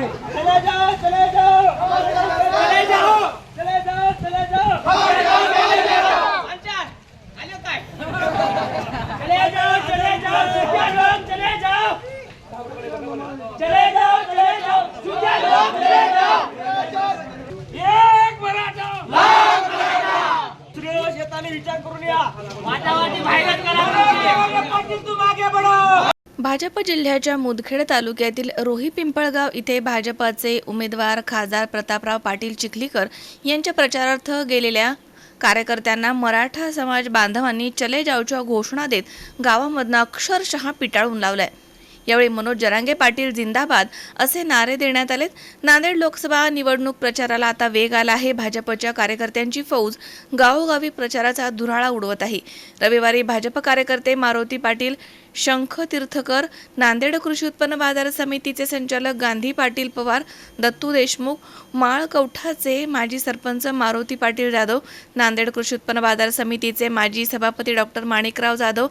चले जाओ चले जाओ। चले जाओ चले जाओ चले जाओ। आले काय? चले जाओ चले जाओ सुट्या लोक चले जाओ। चले जाओ चले जाओ सुट्या लोक चले जाओ। एक मराठा। रोज येताना विचार करून या। वाटावाटी बाहेरच करा. पाटील भाजप जिल्ह्याच्या मुदखेड तालुक्यातील रोही पिंपळगाव इथे भाजपचे उमेदवार खासदार प्रतापराव पाटील चिखलीकर यांच्या प्रचारार्थ गेलेल्या कार्यकर्त्यांना मराठा समाज बांधवांनी चले जाऊच्या घोषणा देत गावामधनं अक्षरशः पिटाळून लावलाय. यावेळी मनोज जरांगे पाटील जिंदाबाद असे नारे देण्यात आलेत. नांदेड लोकसभा निवडणूक प्रचाराला आता वेग आला आहे. भाजपच्या कार्यकर्त्यांची फौज गावोगावी प्रचाराचा धुराळा उडवत आहे. रविवारी भाजप कार्यकर्ते मारुती पाटील शंख तीर्थकर नांदेड कृषी उत्पन्न बाजार समितीचे संचालक गांधी पाटील पवार दत्तू देशमुख माळ कवठाचे माजी सरपंच मारुती पाटील जाधव नांदेड कृषी उत्पन्न बाजार समितीचे माजी सभापती डॉक्टर माणिकराव जाधव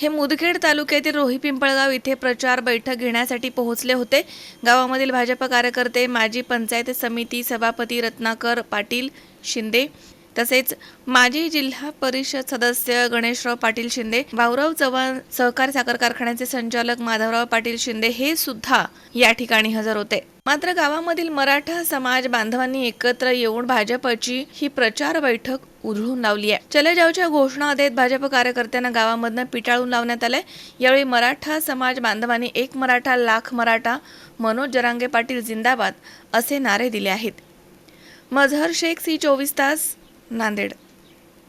हे मुदखेड तालुक्यातील रोही पिंपळगाव इथे प्रचार बैठक घेण्यासाठी पोहोचले होते. गावामधील भाजप कार्यकर्ते माजी पंचायत समिती सभापती रत्नाकर पाटील शिंदे तसेच माजी जिल्हा परिषद सदस्य गणेशराव पाटील शिंदे भाऊराव चव्हाण सहकारी साखर कारखान्याचे संचालक माधवराव पाटील शिंदे हे सुद्धा या ठिकाणी हजर होते. मात्र गावामधील मराठा समाज बांधवांनी एकत्र येऊन भाजपची ही प्रचार बैठक उधळून लावली आहे. चले जाऊच्या घोषणा देत भाजप कार्यकर्त्यांना गावामधनं पिटाळून लावण्यात आलंय. यावेळी मराठा समाज बांधवांनी एक मराठा लाख मराठा मनोज जरांगे पाटील जिंदाबाद असे नारे दिले आहेत. मझहर शेख सी चोवीस तास Nanded.